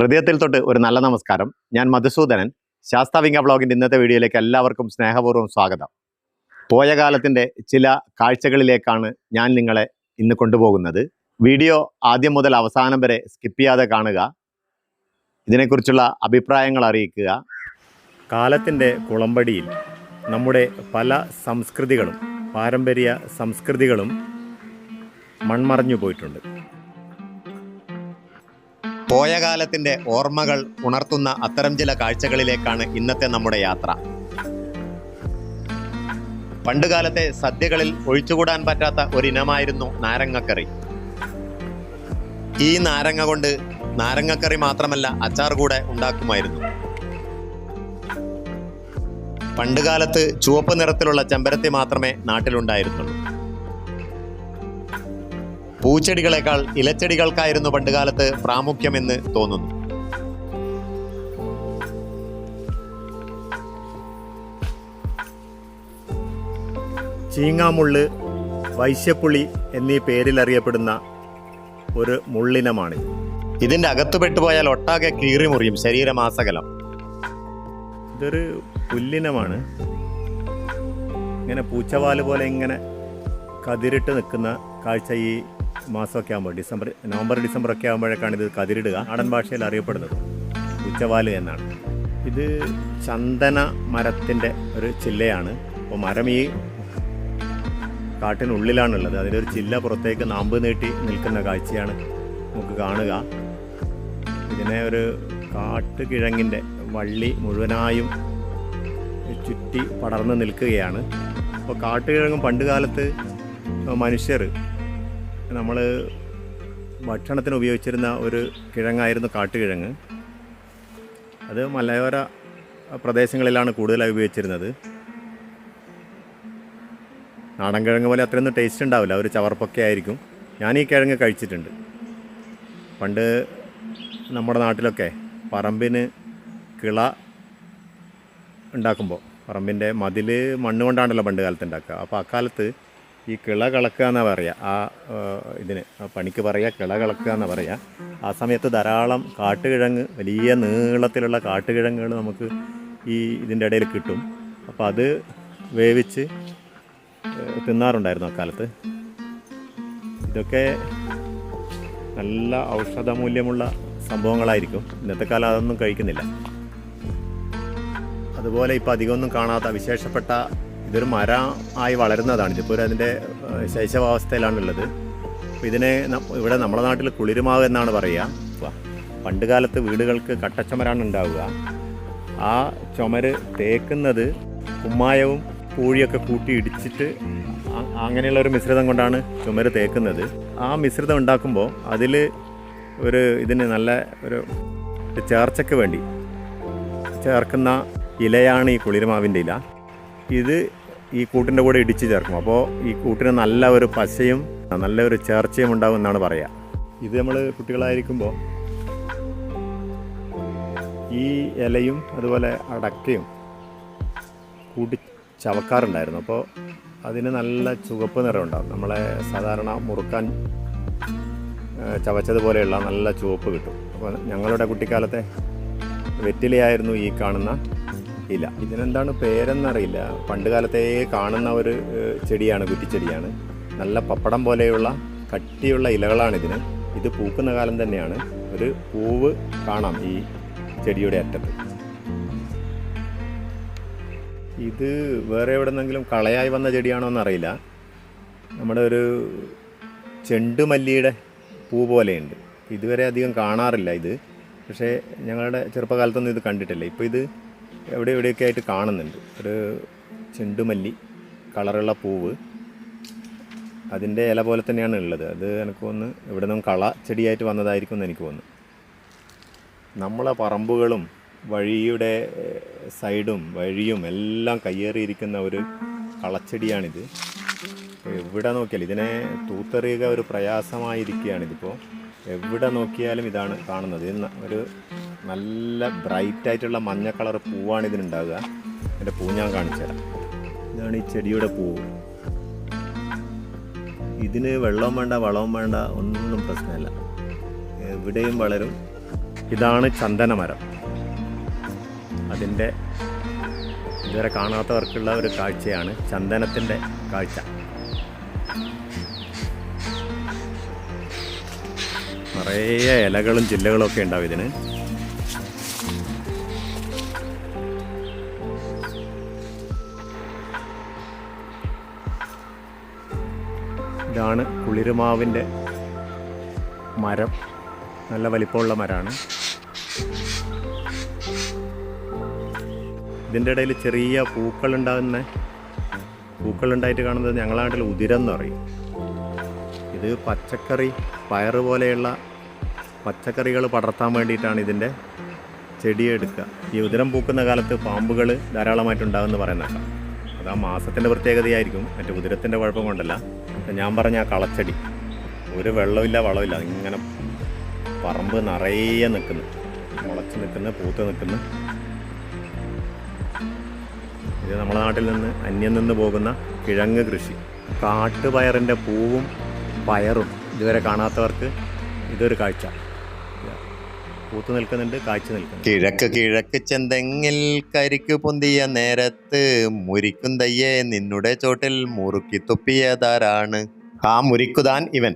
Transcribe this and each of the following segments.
ഹൃദയത്തിൽ തൊട്ട് ഒരു നല്ല നമസ്കാരം. ഞാൻ മധുസൂദനൻ. ശാസ്താവിംഗ ബ്ലോഗിന്റെ ഇന്നത്തെ വീഡിയോയിലേക്ക് എല്ലാവർക്കും സ്നേഹപൂർവം സ്വാഗതം. പോയ കാലത്തിന്റെ ചില കാഴ്ചകളിലേക്കാണ് ഞാൻ നിങ്ങളെ ഇന്ന് കൊണ്ടുപോകുന്നത്. വീഡിയോ ആദ്യം മുതൽ അവസാനം വരെ സ്കിപ്പ് ചെയ്യാതെ കാണുക. ഇതിനെക്കുറിച്ചുള്ള അഭിപ്രായങ്ങൾ അറിയിക്കുക. കാലത്തിന്റെ കുളമ്പടിയിൽ നമ്മുടെ പല സംസ്കൃതികളും പാരമ്പര്യ സംസ്കൃതികളും മൺമറഞ്ഞു പോയിട്ടുണ്ട്. പോയ കാലത്തിന്റെ ഓർമ്മകൾ ഉണർത്തുന്ന അത്തരം ചില കാഴ്ചകളിലേക്കാണ് ഇന്നത്തെ നമ്മുടെ യാത്ര. പണ്ടുകാലത്തെ സദ്യകളിൽ ഒഴിച്ചുകൂടാൻ പറ്റാത്ത ഒരിനമായിരുന്നു നാരങ്ങക്കറി. ഈ നാരങ്ങ കൊണ്ട് നാരങ്ങക്കറി മാത്രമല്ല അച്ചാർ കൂടെ ഉണ്ടാക്കുമായിരുന്നു. പണ്ടുകാലത്ത് ചുവപ്പ് നിറത്തിലുള്ള ചെമ്പരത്തി മാത്രമേ നാട്ടിലുണ്ടായിരുന്നുള്ളൂ. പൂച്ചെടികളെക്കാൾ ഇലച്ചെടികൾക്കായിരുന്നു പണ്ടുകാലത്ത് പ്രാമുഖ്യമെന്ന് തോന്നുന്നു. ചീങ്ങാമുള്ള് വൈശ്യപ്പുളി എന്നീ പേരിൽ അറിയപ്പെടുന്ന ഒരു മുള്ളിനമാണ് ഇതിന്റെ അകത്തുപെട്ടുപോയാൽ ഒട്ടാകെ കീറിമുറിയും ശരീരമാസകലം. ഇതൊരു പുല്ലിനമാണ്. ഇങ്ങനെ പൂച്ചവാൽ പോലെ ഇങ്ങനെ കതിരിട്ട് നിൽക്കുന്ന കാഴ്ച ഈ മാസമൊക്കെ ആകുമ്പോൾ ഡിസംബർ നവംബർ ഡിസംബർ ഒക്കെ ആകുമ്പോഴേക്കാണ് ഇത് കതിരിടുക. നാടൻ ഭാഷയിൽ അറിയപ്പെടുന്നത് ഉച്ചവാൽ എന്നാണ്. ഇത് ചന്ദന മരത്തിന്റെ ഒരു ചില്ലയാണ്. അപ്പോൾ മരം ഈ കാട്ടിനുള്ളിലാണുള്ളത്. അതിലൊരു ചില്ല പുറത്തേക്ക് നാമ്പ് നീട്ടി നിൽക്കുന്ന കാഴ്ചയാണ് നമുക്ക് കാണുക. ഇതിനെ ഒരു കാട്ടുകിഴങ്ങിന്റെ വള്ളി മുഴുവനായും ചുറ്റി പടർന്ന് നിൽക്കുകയാണ്. അപ്പോൾ കാട്ടുകിഴങ്ങും പണ്ട് കാലത്ത് മനുഷ്യർ നമ്മൾ ഭക്ഷണത്തിന് ഉപയോഗിച്ചിരുന്ന ഒരു കിഴങ്ങായിരുന്നു കാട്ടുകിഴങ്ങ്. അത് മലയോര പ്രദേശങ്ങളിലാണ് കൂടുതലായി ഉപയോഗിച്ചിരുന്നത്. നാടൻ കിഴങ്ങ് പോലെ അത്രയൊന്നും ടേസ്റ്റ് ഉണ്ടാവില്ല. ഒരു ചവർപ്പൊക്കെ ആയിരിക്കും. ഞാൻ ഈ കിഴങ്ങ് കഴിച്ചിട്ടുണ്ട്. പണ്ട് നമ്മുടെ നാട്ടിലൊക്കെ പറമ്പിന് കിള ഉണ്ടാക്കുമ്പോൾ പറമ്പിന്റെ മതിൽ മണ്ണ് കൊണ്ടാണല്ലോ പണ്ട് കാലത്ത് ഉണ്ടാക്കുക. അപ്പോൾ അക്കാലത്ത് ഈ കിള കളക്കുക എന്നാണ് പറയുക ആ ഇതിന് പണിക്ക് പറയുക കിള കളക്കുക എന്ന് പറയുക ആ സമയത്ത് ധാരാളം കാട്ടുകിഴങ്ങ് വലിയ നീളത്തിലുള്ള കാട്ടുകിഴങ്ങുകൾ നമുക്ക് ഈ ഇതിന്റെ ഇടയിൽ കിട്ടും. അപ്പോൾ അത് വേവിച്ച് തിന്നാറുണ്ടായിരുന്നു അക്കാലത്ത്. ഇതൊക്കെ നല്ല ഔഷധ മൂല്യമുള്ള സംഭവങ്ങളായിരിക്കും. ഇന്നത്തെ കാലം അതൊന്നും കഴിക്കുന്നില്ല. അതുപോലെ ഇപ്പോൾ അധികമൊന്നും കാണാത്ത വിശേഷപ്പെട്ട ഇതൊരു മര ആയി വളരുന്നതാണ്. ഇതിപ്പോൾ ഒരു അതിന്റെ ശൈശവാവസ്ഥയിലാണുള്ളത്. അപ്പോൾ ഇതിനെ ഇവിടെ നമ്മുടെ നാട്ടിൽ കുളിരുമാവ് എന്നാണ് പറയുക. പണ്ട് കാലത്ത് വീടുകൾക്ക് കട്ടച്ചുമരാണ് ഉണ്ടാവുക. ആ ചുമര് തേക്കുന്നത് കുമ്മായവും പൂഴിയൊക്കെ കൂട്ടി ഇടിച്ചിട്ട് അങ്ങനെയുള്ള ഒരു മിശ്രിതം കൊണ്ടാണ് ചുമര് തേക്കുന്നത്. ആ മിശ്രിതം ഉണ്ടാക്കുമ്പോൾ അതിൽ ഒരു ഇതിന് നല്ല ഒരു ചേർച്ചയ്ക്ക് വേണ്ടി ചേർക്കുന്ന ഇലയാണ് ഈ കുളിരുമാവിന്റെ ഇല. ഇത് ഈ കൂട്ടിന്റെ കൂടെ ഇടിച്ചു ചേർക്കും. അപ്പോൾ ഈ കൂട്ടിന് നല്ല ഒരു പശയും നല്ല ഒരു ചേർച്ചയും ഉണ്ടാകും എന്നാണ് പറയുക ഇത് നമ്മൾ കുട്ടികളായിരിക്കുമ്പോൾ ഈ ഇലയും അതുപോലെ അടക്കയും കൂട്ടി ചവക്കാറുണ്ടായിരുന്നു. അപ്പോൾ അതിന് നല്ല ചുവപ്പ് നിറം ഉണ്ടാകും നമ്മളെ സാധാരണ മുറുക്കാൻ ചവച്ചതുപോലെയുള്ള നല്ല ചുവപ്പ് കിട്ടും. അപ്പോൾ ഞങ്ങളുടെ കുട്ടിക്കാലത്തെ വെറ്റിലയായിരുന്നു ഈ കാണുന്ന ഇല ഇതിനെന്താണ് പേരെന്നറിയില്ല. പണ്ട് കാലത്തെ കാണുന്ന ഒരു ചെടിയാണ് കുറ്റിച്ചെടിയാണ്. നല്ല പപ്പടം പോലെയുള്ള കട്ടിയുള്ള ഇലകളാണ് ഇതിന് ഇത് പൂക്കുന്ന കാലം തന്നെയാണ്. ഒരു പൂവ് കാണാം ഈ ചെടിയുടെ അറ്റത്ത്. ഇത് വേറെ എവിടെ നിന്നെങ്കിലും കളയായി വന്ന ചെടിയാണോ എന്നറിയില്ല. നമ്മുടെ ഒരു ചെണ്ടുമല്ലിയുടെ പൂ പോലെയുണ്ട്. ഇതുവരെ അധികം കാണാറില്ല ഇത്. പക്ഷേ ഞങ്ങളുടെ ചെറുപ്പകാലത്തൊന്നും ഇത് കണ്ടിട്ടില്ല. ഇപ്പോൾ ഇത് എവിടെ എവിടെയൊക്കെ ആയിട്ട് കാണുന്നുണ്ട്. ഒരു ചെണ്ടുമല്ലി കളറുള്ള പൂവ്. അതിന്റെ ഇല പോലെ തന്നെയാണ് ഉള്ളത്. അത് എനിക്ക് ഒന്ന് ഇവിടെ നിന്നും കള ചെടിയായിട്ട് വന്നതായിരിക്കും എന്ന് എനിക്ക് തോന്നുന്നു. നമ്മളെ പറമ്പുകളും വഴിയുടെ സൈഡും വഴിയും എല്ലാം കയ്യേറിയിരിക്കുന്ന ഒരു കളച്ചെടിയാണിത്. എവിടെ നോക്കിയാലും ഇതിനെ തൂത്തെറിയുക ഒരു പ്രയാസമായിരിക്കുകയാണിതിപ്പോൾ എവിടെ നോക്കിയാലും ഇതാണ് കാണുന്നത്. ഒരു നല്ല ബ്രൈറ്റ് ആയിട്ടുള്ള മഞ്ഞ കളർ പൂവാണ് ഇതിനുണ്ടാവുക. എന്റെ പൂ ഞാൻ കാണിച്ചു തരാം. ഇതാണ് ഈ ചെടിയുടെ പൂവ് ഇതിന് വെള്ളവും വേണ്ട വളവും വേണ്ട ഒന്നും പ്രശ്നമില്ല. എവിടെയും വളരും. ഇതാണ് ചന്ദന മരം. അതിന്റെ ഇതുവരെ കാണാത്തവർക്കുള്ള ഒരു കാഴ്ചയാണ് ചന്ദനത്തിന്റെ കാഴ്ച. നിറയെ ഇലകളും ജില്ലകളും ഒക്കെ ഉണ്ടാവും ഇതിന്. ഇതാണ് കുളിരുമാവിന്റെ മരം. നല്ല വലിപ്പമുള്ള മരമാണ്. ഇതിന്റെ ഇടയിൽ ചെറിയ പൂക്കളുണ്ടാകുന്ന പൂക്കളുണ്ടായിട്ട് കാണുന്നത് ഞങ്ങളുടെ നാട്ടിൽ ഉതിരം എന്ന് പറയും. ഇത് പച്ചക്കറി പയറ് പോലെയുള്ള പച്ചക്കറികൾ പടർത്താൻ വേണ്ടിയിട്ടാണ് ഇതിന്റെ ചെടിയെടുക്കുക ഈ ഉതിരം പൂക്കുന്ന കാലത്ത് പാമ്പുകൾ ധാരാളമായിട്ടുണ്ടാകുമെന്ന് പറയുന്നേക്കാം അത് ആ മാസത്തിന്റെ പ്രത്യേകതയായിരിക്കും. മറ്റേ ഉതിരത്തിന്റെ കുഴപ്പം കൊണ്ടല്ല ഞാൻ പറഞ്ഞ ആ കളച്ചടി. ഒരു വെള്ളമില്ല വളമില്ല ഇങ്ങനെ പറമ്പ് നിറയെ നിൽക്കുന്നു മുളച്ച് നിൽക്കുന്ന പൂത്ത് നിൽക്കുന്നു ഇത് നമ്മുടെ നാട്ടിൽ നിന്ന് അന്യം നിന്ന് പോകുന്ന കിഴങ്ങ് കൃഷി. കാട്ടുപയറിന്റെ പൂവും പയറും ഇതുവരെ കാണാത്തവർക്ക് ഇതൊരു കാഴ്ച. പൂത്ത് നിൽക്കുന്നുണ്ട് കാഴ്ച നിൽക്കുന്നു കിഴക്ക് കിഴക്ക് ചെന്തെങ്ങിൽ കരിക്ക് പൊന്തിയ നേരത്ത് മുരിക്കും തയ്യെ നിന്നുടെ ചോട്ടിൽ മുറുക്കി തുപ്പിയതാരാണ് ആ മുരിക്കുതാൻ ഇവൻ.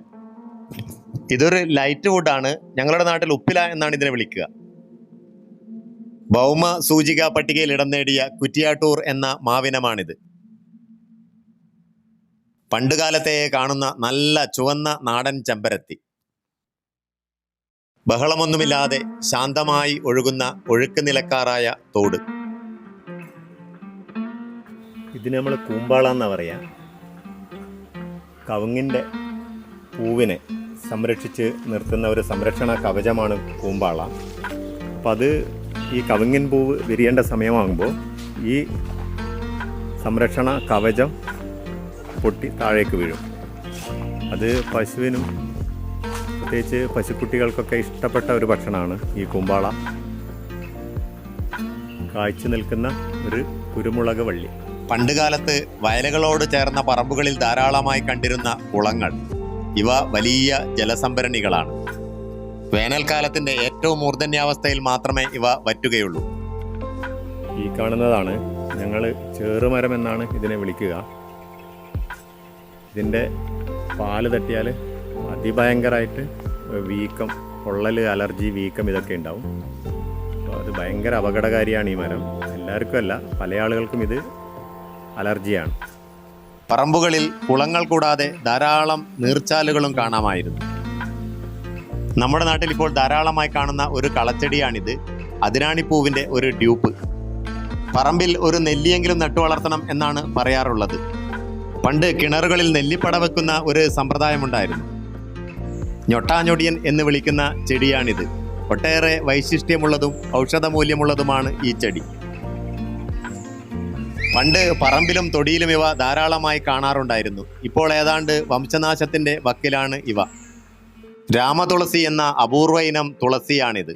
ഇതൊരു ലൈറ്റ് വുഡാണ് ഞങ്ങളുടെ നാട്ടിൽ ഉപ്പില എന്നാണ് ഇതിനെ വിളിക്കുക. ഭൗമ സൂചിക പട്ടികയിൽ ഇടം നേടിയ കുറ്റിയാട്ടൂർ എന്ന മാവിനമാണിത്. പണ്ടുകാലത്തെ കാണുന്ന നല്ല ചുവന്ന നാടൻ ചെമ്പരത്തി. ബഹളമൊന്നുമില്ലാതെ ശാന്തമായി ഒഴുകുന്ന ഒഴുക്ക് നിലക്കാറായ തോട്. ഇതിന് നമ്മൾ കൂമ്പാള എന്നാ പറയാ. കവുങ്ങിന്റെ പൂവിനെ സംരക്ഷിച്ച് നിർത്തുന്ന ഒരു സംരക്ഷണ കവചമാണ് കൂമ്പാള. അപ്പം അത് ഈ കവുങ്ങിൻ പൂവ് വിരിയേണ്ട സമയമാകുമ്പോൾ ഈ സംരക്ഷണ കവചം പൊട്ടി താഴേക്ക് വീഴും. അത് പശുവിനും പ്രത്യേകിച്ച് പശുക്കുട്ടികൾക്കൊക്കെ ഇഷ്ടപ്പെട്ട ഒരു ഭക്ഷണമാണ് ഈ കൂമ്പാള. കാഴ്ച നിൽക്കുന്ന ഒരു കുരുമുളക് വള്ളി. പണ്ടുകാലത്ത് വയലുകളോട് ചേർന്ന പറമ്പുകളിൽ ധാരാളമായി കണ്ടിരുന്ന കുളങ്ങൾ. ഇവ വലിയ ജലസംഭരണികളാണ്. വേനൽക്കാലത്തിന്റെ ഏറ്റവും മൂർധന്യാവസ്ഥയിൽ മാത്രമേ ഇവ വറ്റുകയുള്ളൂ. ഈ കാണുന്നതാണ് ഞങ്ങൾ ചേറുമരം എന്നാണ് ഇതിനെ വിളിക്കുക. ഇതിന്റെ പാൽ തട്ടിയാൽ അതിഭയങ്കരമായിട്ട് വീക്കം പൊള്ളൽ അലർജി വീക്കം ഇതൊക്കെ ഉണ്ടാവും. അപ്പോൾ അത് ഭയങ്കര അപകടകാരിയാണ് ഈ മരം. എല്ലാവർക്കും അല്ല പല ആളുകൾക്കും ഇത് അലർജിയാണ്. പറമ്പുകളിൽ കുളങ്ങൾ കൂടാതെ ധാരാളം നീർച്ചാലുകളും കാണാമായിരുന്നു. നമ്മുടെ നാട്ടിൽ ഇപ്പോൾ ധാരാളമായി കാണുന്ന ഒരു കളച്ചെടിയാണിത്. അതിരാണിപ്പൂവിന്റെ ഒരു ഡ്യൂപ്പ്. പറമ്പിൽ ഒരു നെല്ലിയെങ്കിലും നട്ടു വളർത്തണം എന്നാണ് പറയാറുള്ളത്. പണ്ട് കിണറുകളിൽ നെല്ലിപ്പട വെക്കുന്ന ഒരു സമ്പ്രദായമുണ്ടായിരുന്നു. ഞൊട്ടാഞ്ഞൊടിയൻ എന്ന് വിളിക്കുന്ന ചെടിയാണിത്. ഒട്ടേറെ വൈശിഷ്ട്യമുള്ളതും ഔഷധമൂല്യമുള്ളതുമാണ് ഈ ചെടി. പണ്ട് പറമ്പിലും തൊടിയിലും ഇവ ധാരാളമായി കാണാറുണ്ടായിരുന്നു. ഇപ്പോൾ ഏതാണ്ട് വംശനാശത്തിന്റെ വക്കിലാണ് ഇവ. രാമതുളസി എന്ന അപൂർവ ഇനം തുളസിയാണിത്.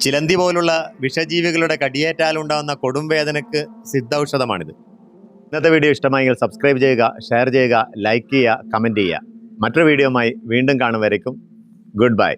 ചിലന്തി പോലുള്ള വിഷജീവികളുടെ കടിയേറ്റാൽ ഉണ്ടാകുന്ന കൊടും വേദനക്ക് സിദ്ധൌഷധമാണിത്. ഇന്നത്തെ വീഡിയോ ഇഷ്ടമായെങ്കിൽ സബ്സ്ക്രൈബ് ചെയ്യുക ഷെയർ ചെയ്യുക ലൈക്ക് ചെയ്യുക കമന്റ് ചെയ്യുക. മറ്റൊരു വീഡിയോയുമായി വീണ്ടും കാണും വരയ്ക്കും ഗുഡ് ബൈ.